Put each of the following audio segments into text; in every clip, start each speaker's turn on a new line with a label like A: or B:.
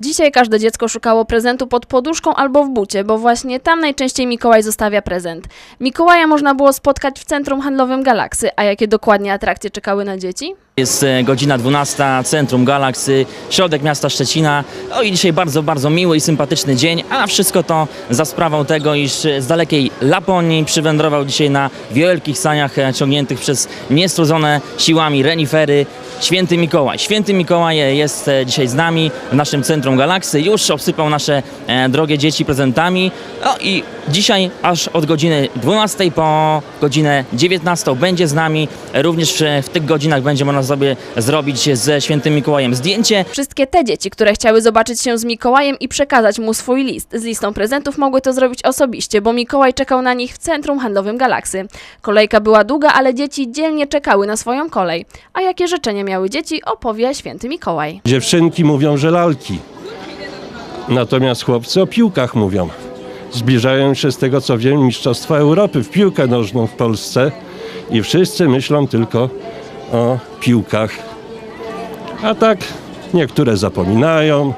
A: Dzisiaj każde dziecko szukało prezentu pod poduszką albo w bucie, bo właśnie tam najczęściej Mikołaj zostawia prezent. Mikołaja można było spotkać w centrum handlowym Galaksy, a jakie dokładnie atrakcje czekały na dzieci?
B: Jest e, godzina 12, centrum Galaksy, środek miasta Szczecina. No i dzisiaj bardzo, bardzo miły i sympatyczny dzień, a wszystko to za sprawą tego, iż z dalekiej Laponii przywędrował dzisiaj na wielkich saniach e, ciągniętych przez niestrudzone siłami renifery Święty Mikołaj. Święty Mikołaj e, jest dzisiaj z nami w naszym centrum Galaksy. Już obsypał nasze drogie dzieci prezentami. No i dzisiaj aż od godziny 12 po godzinę 19 będzie z nami. Również w tych godzinach będzie można sobie zrobić ze Świętym Mikołajem zdjęcie.
A: Wszystkie te dzieci, które chciały zobaczyć się z Mikołajem i przekazać mu swój list z listą prezentów, mogły to zrobić osobiście, bo Mikołaj czekał na nich w centrum handlowym Galaksy. Kolejka była długa, ale dzieci dzielnie czekały na swoją kolej. A jakie życzenia miały dzieci, opowie święty Mikołaj.
C: Dziewczynki mówią, że lalki. Natomiast chłopcy o piłkach mówią. Zbliżają się z tego co wiem Mistrzostwa Europy w piłkę nożną w Polsce i wszyscy myślą tylko o piłkach. A tak niektóre zapominają,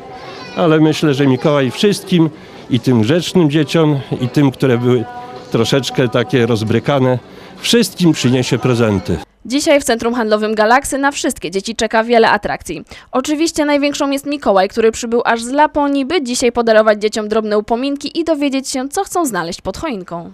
C: ale myślę, że Mikołaj wszystkim i tym grzecznym dzieciom i tym, które były troszeczkę takie rozbrykane, wszystkim przyniesie prezenty.
A: Dzisiaj w centrum handlowym Galaksy na wszystkie dzieci czeka wiele atrakcji. Oczywiście największą jest Mikołaj, który przybył aż z Laponii, by dzisiaj podarować dzieciom drobne upominki i dowiedzieć się, co chcą znaleźć pod choinką.